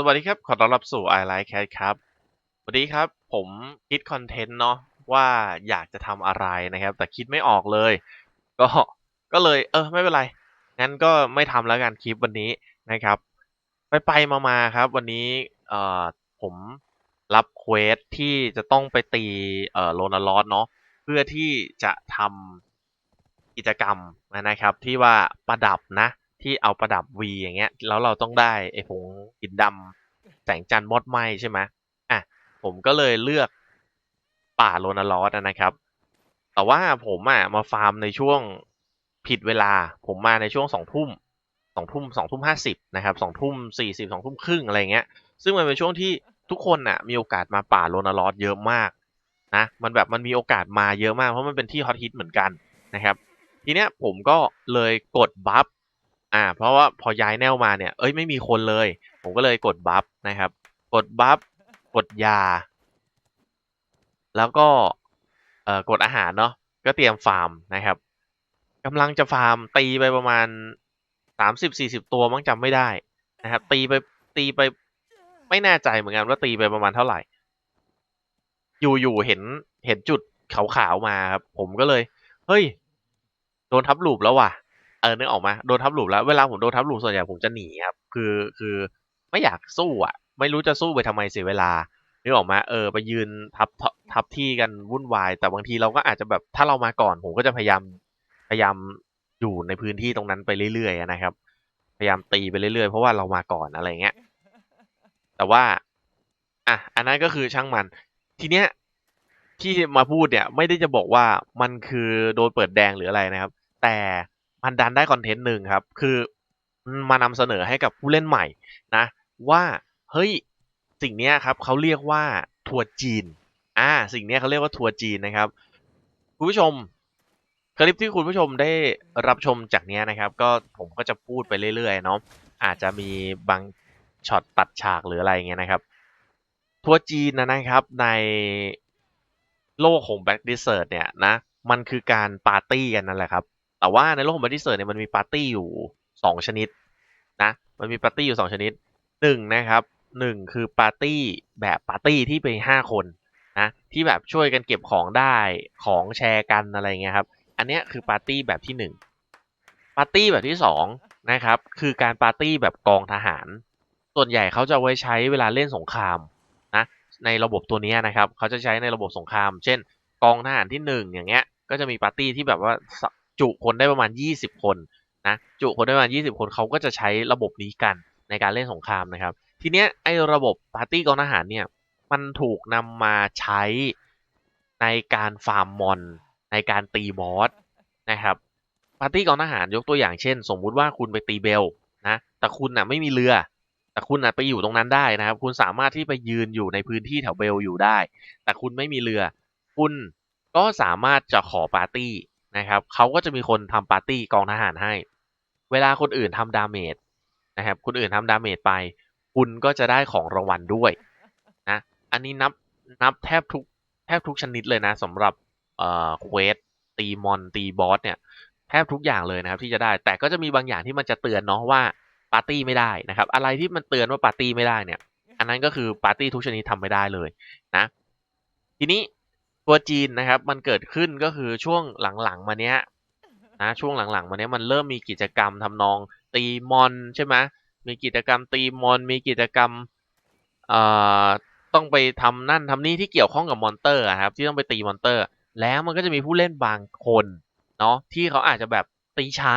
สวัสดีครับ ขอต้อนรับสู่ i Like Cat ครับ วันนี้ครับผมคิดคอนเทนต์เนาะว่าอยากจะทำอะไรนะครับ แต่คิดไม่ออกเลย ก็ก็เลยเออไม่เป็นไร งั้นก็ไม่ทำแล้วกันคลิปวันนี้นะครับ ไปไปมามาครับ วันนี้เอ่อผมรับเควสที่จะต้องไปตีเอ่อโลนาลอสเนาะเพื่อที่จะทำกิจกรรมนะครับ ที่ว่าประดับนะ ที่เอาประดับ V อย่างเงี้ย แล้วเราต้องได้ไอ้ผงหินดำแสงจันทร์มอดไหมใช่ไหมอะผมก็เลยเลือกป่าโลนาลอสนะครับ แต่ว่าผมอะมาฟาร์มในช่วงผิดเวลา ผมมาในช่วงสองทุ่มสองทุ่มสองทุ่มห้าสิบนะครับสองทุ่มสี่สิบสองทุ่มครึ่งอะไรเงี้ย ซึ่งมันเป็นช่วงที่ทุกคนอะมีโอกาสมาป่าโลนาลอสเยอะมากนะ มันแบบมันมีโอกาสมาเยอะมากเพราะมันเป็นที่ฮอตฮิตเหมือนกันนะครับ ทีเนี้ยผมก็เลยกดบัฟ อ่า เพราะว่าพอย้ายแนวมาเนี่ย เอ้ยไม่มีคนเลย ผมก็เลยกดบัฟนะครับ กดบัฟ กดยา แล้วก็เอ่อกดอาหารเนาะ ก็เตรียมฟาร์มนะครับกำลังจะฟาร์มตีไปประมาณสามสิบสี่สิบตัวมั้งจำไม่ได้นะครับ ตีไปตีไป ไม่แน่ใจเหมือนกันว่าตีไปประมาณเท่าไหร่ อยู่ๆเห็นเห็นจุดขาวๆมาครับ ผมก็เลย เฮ้ย โดนทับลูปแล้วว่ะ เออนึกออกมาโดนทับหลูปแล้วเวลาผมโดนทับหลูปส่วนใหญ่ผมจะหนีครับคือคือไม่อยากสู้อะ ไม่รู้จะสู้ไปทำไมเสียเวลานึกออกมาเออ ไปยืนทับทับที่กันวุ่นวาย แต่บางทีเราก็อาจจะแบบถ้าเรามาก่อนผมก็จะพยายามพยายามอยู่ในพื้นที่ตรงนั้นไปเรื่อยๆนะครับ พยายามตีไปเรื่อยๆเพราะว่าเรามาก่อนอะไรเงี้ยแต่ว่าอะอันนั้นก็คือช่างมัน ทีเนี้ยที่มาพูดเนี่ย ไม่ได้จะบอกว่ามันคือโดนเปิดแดงหรืออะไรนะครับ แต่ มันดันได้คอนเทนต์หนึ่งครับ คือมานำเสนอให้กับผู้เล่นใหม่นะ ว่าเฮ้ยสิ่งนี้ครับเขาเรียกว่าทัวร์จีนอ่าสิ่งนี้เขาเรียกว่าทัวร์จีนนะครับคุณผู้ชมคลิปที่คุณผู้ชมได้รับชมจากเนี้ยนะครับ ก็ผมก็จะพูดไปเรื่อยๆเนาะอาจจะมีบางช็อตตัดฉากหรืออะไรเงี้ยนะครับ ทัวร์จีนนะนะครับในโลกของ Black Desert เนี่ยนะมันคือการปาร์ตี้กันนั่นแหละครับ แต่ว่าในโลกของ Black Desert เนี่ยมันมีปาร์ตี้อยู่สองชนิดนะมันมีปาร์ตี้อยู่สองชนิดหนึ่งนะครับหนึ่งคือปาร์ตี้แบบปาร์ตี้ที่เป็นห้าคนนะที่แบบช่วยกันเก็บของได้ของแชร์กันอะไรเงี้ยครับอันเนี้ยคือปาร์ตี้แบบที่หนึ่งปาร์ตี้แบบที่สองนะครับคือการปาร์ตี้แบบกองทหาร ส่วนใหญ่เขาจะไว้ใช้เวลาเล่นสงครามนะในระบบตัวนี้นะครับเขาจะใช้ในระบบสงคราม เช่น กองทหารที่หนึ่งอย่างเงี้ยก็จะมีปาร์ตี้ที่แบบว่า จุคนได้ประมาณ 20 คนนะจุคนได้ประมาณ 20 คนเขาก็จะใช้ระบบนี้กันในการเล่นสงครามนะครับ ทีเนี้ยไอ้ระบบปาร์ตี้กองทหารเนี่ยมันถูกนำมาใช้ในการฟาร์มมอนในการตีบอสนะครับปาร์ตี้กองทหารยกตัวอย่างเช่น สมมุติว่าคุณไปตีเบลนะแต่คุณน่ะไม่มีเรือ แต่คุณน่ะไปอยู่ตรงนั้นได้นะครับ คุณสามารถที่ไปยืนอยู่ในพื้นที่แถวเบลอยู่ได้ แต่คุณไม่มีเรือ คุณก็สามารถจะขอปาร์ตี้ นะครับเขาก็จะมีคนทำปาร์ตี้กองทหารให้ เวลาคนอื่นทำดาเมจนะครับคนอื่นทำดาเมจไป คุณก็จะได้ของรางวัลด้วยนะอันนี้นับนับแทบทุกแทบทุกชนิดเลยนะสำหรับเอ่อเควสตีมอนตีบอสเนี่ยแทบทุกอย่างเลยนะครับที่จะได้ แต่ก็จะมีบางอย่างที่มันจะเตือนเนาะว่าปาร์ตี้ไม่ได้นะครับ อะไรที่มันเตือนว่าปาร์ตี้ไม่ได้เนี่ย อันนั้นก็คือปาร์ตี้ทุกชนิดทำไม่ได้เลยนะ ทีนี้ ตัวจีนนะครับ มันเกิดขึ้นก็คือช่วงหลังๆมาเนี้ยนะช่วงหลังๆมาเนี้ยมันเริ่มมีกิจกรรมทำนองตีมอนใช่ไหมมีกิจกรรมตีมอนมีกิจกรรมเอ่อต้องไปทำนั่นทำนี่ที่เกี่ยวข้องกับมอนเตอร์ครับที่ต้องไปตีมอนเตอร์ แล้วมันก็จะมีผู้เล่นบางคนเนาะที่เขาอาจจะแบบตีช้า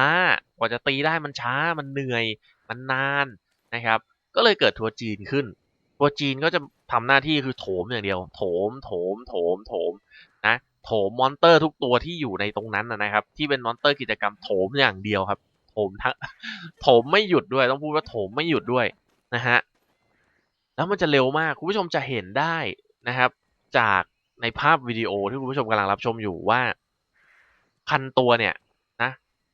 กว่าจะตีได้มันช้ามันเหนื่อยมันนานนะครับ ก็เลยเกิดทัวร์จีนขึ้น ทัวร์จีนก็จะ ทำหน้าที่คือโถมอย่างเดียว โถมโถมโถมโถมนะโถมมอนเตอร์ทุกตัวที่อยู่ในตรงนั้นนะครับ ที่เป็นมอนเตอร์กิจกรรมโถมอย่างเดียวครับ โถมทั้งโถมไม่หยุดด้วยต้องพูดว่าโถมไม่หยุดด้วยนะฮะแล้วมันจะเร็วมากคุณผู้ชมจะเห็นได้นะครับ จากในภาพวิดีโอที่คุณผู้ชมกำลังรับชมอยู่ว่าพันตัวเนี่ยนะ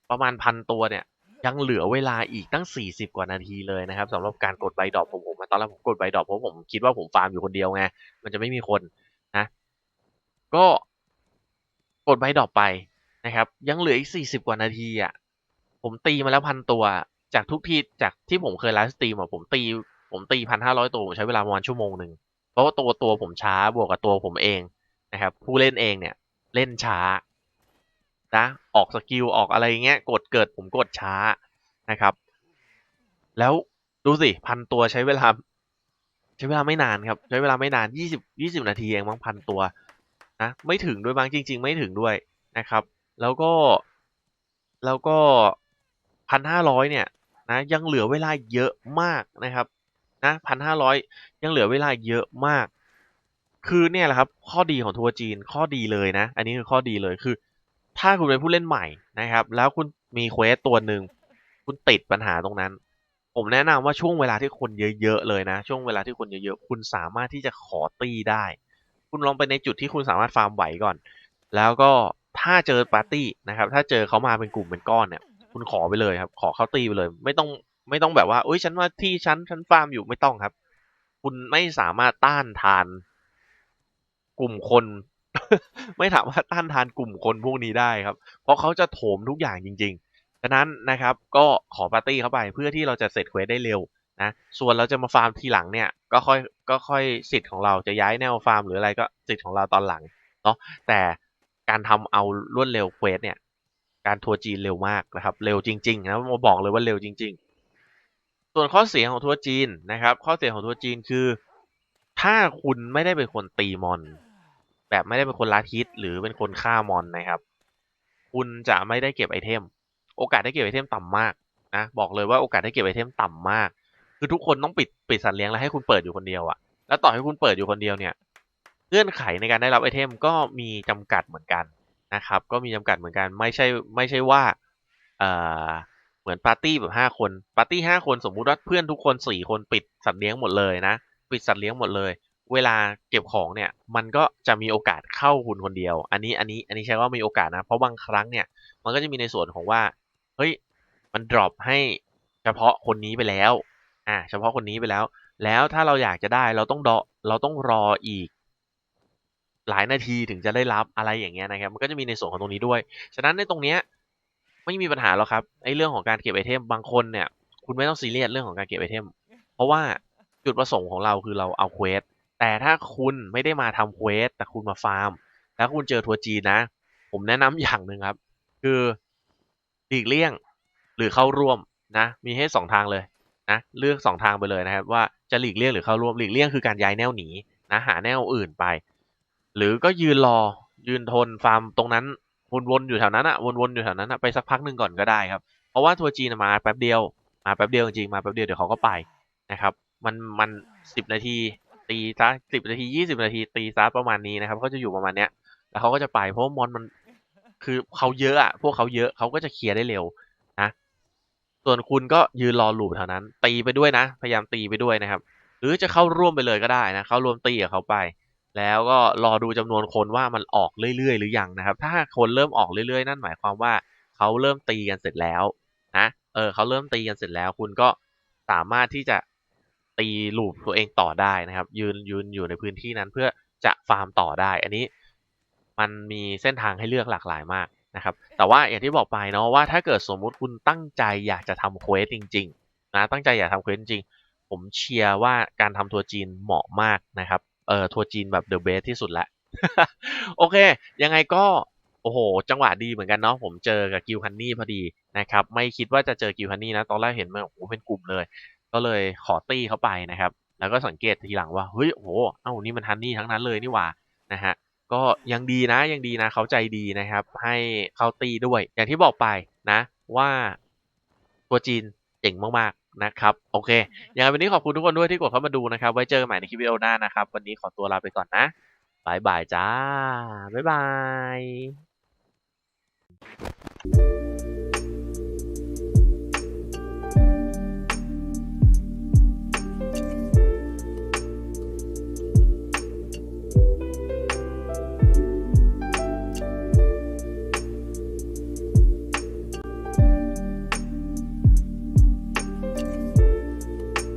ประมาณพันตัวเนี่ย ยังเหลือเวลาอีกตั้ง 40 กว่านาทีเลยนะครับสำหรับการกดใบดอกผมผมตอนแรกผมกดใบดอกเพราะผมคิดว่าผมฟาร์มอยู่คนเดียวไงมันจะไม่มีคนนะก็กดใบดอกไปนะครับ ยังเหลืออีก 40 กว่านาทีอะผมตีมาแล้วพันตัว จากทุกทีจากที่ผมเคยไลฟ์สตรีมอะผมตีผมตีพันห้าร้อยตัวผมใช้เวลาประมาณชั่วโมงหนึ่งเพราะว่าตัวตัวผมช้าบวกกับตัวผมเองนะครับผู้เล่นเองเนี่ยเล่นช้า นะออกสกิลออกอะไรเงี้ยกดเกิดผมกดช้านะครับ แล้วดูสิพันตัวใช้เวลา ใช้เวลาไม่นานครับ ใช้เวลาไม่นานยี่สิบยี่สิบนาทีเองมั้งพันตัวนะไม่ถึงด้วยบางจริง ๆ ไม่ถึงด้วยนะครับ แล้วก็แล้วก็พันห้าร้อยเนี่ยนะยังเหลือเวลาเยอะมากนะครับนะพันห้าร้อยยังเหลือเวลาเยอะมาก คือเนี่ยแหละครับ ข้อดีของทัวร์จีนข้อดีเลยนะ อันนี้คือข้อดีเลยคือ ถ้าคุณเป็นผู้เล่นใหม่นะครับ แล้วคุณมีเควสตัวหนึ่งคุณติดปัญหาตรงนั้น ผมแนะนำว่าช่วงเวลาที่คนเยอะๆเลยนะ ช่วงเวลาที่คนเยอะๆคุณสามารถที่จะขอตีได้ คุณลองไปในจุดที่คุณสามารถฟาร์มไหวก่อน แล้วก็ถ้าเจอปาร์ตี้นะครับ ถ้าเจอเขามาเป็นกลุ่มเป็นก้อนเนี่ย คุณขอไปเลยครับ ขอเขาตีไปเลย ไม่ต้องไม่ต้องแบบว่าเอ้ยฉันว่าที่ฉันฉันฟาร์มอยู่ไม่ต้องครับ คุณไม่สามารถต้านทาน กลุ่มคน ไม่สามารถต้านทานกลุ่มคนพวกนี้ได้ครับ เพราะเขาจะโถมทุกอย่างจริงๆ ฉะนั้นนะครับก็ขอปาร์ตี้เข้าไปเพื่อที่เราจะเสร็จเควสได้เร็วนะส่วนเราจะมาฟาร์มทีหลังเนี่ยก็ค่อยก็ค่อยสิทธิ์ของเราจะย้ายแนวฟาร์มหรืออะไรก็สิทธิ์ของเราตอนหลังเนาะแต่การทำเอารวดเร็วเควสเนี่ย การทัวร์จีนเร็วมากนะครับ เร็วจริงๆนะมาบอกเลยว่าเร็วจริง ๆ ส่วนข้อเสียของทัวร์จีนนะครับ ข้อเสียของทัวร์จีนคือ ถ้าคุณไม่ได้เป็นคนตีมอน แบบไม่ได้เป็นคนลัดฮิตหรือเป็นคนฆ่ามอนนะครับ คุณจะไม่ได้เก็บไอเทม โอกาสได้เก็บไอเทมต่ำมากนะบอกเลยว่าโอกาสได้เก็บไอเทมต่ำมาก คือทุกคนต้องปิดปิดสัตว์เลี้ยงแล้วให้คุณเปิดอยู่คนเดียวอะแล้วต่อให้คุณเปิดอยู่คนเดียวเนี่ยเงื่อนไขในการได้รับไอเทมก็มีจำกัดเหมือนกันนะครับ ก็มีจำกัดเหมือนกันไม่ใช่ไม่ใช่ว่าเอ่อเหมือนปาร์ตี้แบบห้าคนปาร์ตี้ห้าคนสมมุติว่าเพื่อนทุกคนสี่คนปิดสัตว์เลี้ยงหมดเลยนะ ปิดสัตว์เลี้ยงหมดเลย เวลาเก็บของเนี่ย มันก็จะมีโอกาสเข้าคุณคนเดียว อันนี้อันนี้อันนี้ใช้ว่ามีโอกาสนะ เพราะบางครั้งเนี่ย มันก็จะมีในส่วนของว่า เฮ้ย มันดรอปให้เฉพาะคนนี้ไปแล้ว อ่า เฉพาะคนนี้ไปแล้ว แล้วถ้าเราอยากจะได้เราต้องดอเราต้องรออีก หลายนาทีถึงจะได้รับอะไรอย่างเงี้ยนะครับ มันก็จะมีในส่วนของตรงนี้ด้วย ฉะนั้นในตรงเนี้ยไม่มีปัญหาหรอกครับไอ้เรื่องของการเก็บไอเทมบางคนเนี่ย คุณไม่ต้องซีเรียสเรื่องของการเก็บไอเทม เพราะว่าจุดประสงค์ของเราคือเราเอาเควส แต่ถ้าคุณไม่ได้มาทำเควสแต่คุณมาฟาร์ม แล้วคุณเจอทัวร์จีนนะ ผมแนะนำอย่างหนึ่งครับ คือหลีกเลี่ยงหรือเข้าร่วมนะ มีให้สองทางเลยนะเลือกสองทางไปเลยนะครับ ว่าจะหลีกเลี่ยงหรือเข้าร่วมหลีกเลี่ยงคือการย้ายแนวหนีนะหาแนวอื่นไป หรือก็ยืนรอยืนทนฟาร์มตรงนั้นวนๆอยู่แถวนั้นอะวนๆอยู่แถวนั้นอะไปสักพักหนึ่งก่อนก็ได้ครับ เพราะว่าทัวร์จีนมาแป๊บเดียวมาแป๊บเดียวจริงๆมาแป๊บเดียวเดี๋ยวเขาก็ไปนะครับ มันมันสิบนาที ตีซะสิบนาทียี่สิบนาทีตีซะประมาณนี้นะครับเขาจะอยู่ประมาณเนี้ย แล้วเขาก็จะไปเพราะมอนมัน คือเขาเยอะอะพวกเขาเยอะเขาก็จะเคลียร์ได้เร็วนะส่วนคุณก็ยืนรอหลูบเท่านั้น ตีไปด้วยนะ พยายามตีไปด้วยนะครับ หรือจะเข้าร่วมไปเลยก็ได้นะเข้าร่วมตีกับเขาไป แล้วก็รอดูจำนวนคนว่ามันออกเรื่อยๆ หรือยังนะครับ ถ้าคนเริ่มออกเรื่อยๆ นั่นหมายความว่าเขาเริ่มตีกันเสร็จแล้วนะเออเขาเริ่มตีกันเสร็จแล้ว คุณก็สามารถที่จะ ตีลูปตัวเองต่อได้นะครับ ยืนยืนอยู่ในพื้นที่นั้นเพื่อจะฟาร์มต่อได้ อันนี้มันมีเส้นทางให้เลือกหลากหลายมากนะครับ แต่ว่าอย่างที่บอกไปเนาะว่าถ้าเกิดสมมุติคุณตั้งใจอยากจะทำเควสจริงๆนะตั้งใจอยากทำเควสจริงผมเชียร์ว่าการทำทัวร์จีนเหมาะมากนะครับเออทัวร์จีนแบบเดอะเบสที่สุดละโอเค ยังไงก็โอ้โห จังหวะดีเหมือนกันเนาะผมเจอกับกิวฮันนี่พอดีนะครับ ไม่คิดว่าจะเจอกิวฮันนี่นะ ตอนแรกเห็นมันโอ้โหเป็นกลุ่มเลย ก็เลยขอตี้เข้าไปนะครับ แล้วก็สังเกตทีหลังว่าเฮ้ยโอ้โหเอ้านี่มันฮันนี่ทั้งนั้นเลยนี่หว่านะฮะก็ยังดีนะยังดีนะเขาใจดีนะครับ ให้เข้าตีด้วย อย่างที่บอกไปนะว่าตัวจีนเจ๋งมากๆนะครับ โอเค อยังไงวันนี้ขอบคุณทุกคนด้วยที่กดเข้ามาดูนะครับ ไว้เจอกันใหม่ในคลิปวิดีโอหน้านะครับ วันนี้ขอตัวลาไปก่อนนะบายบายจ้า บ๊ายบาย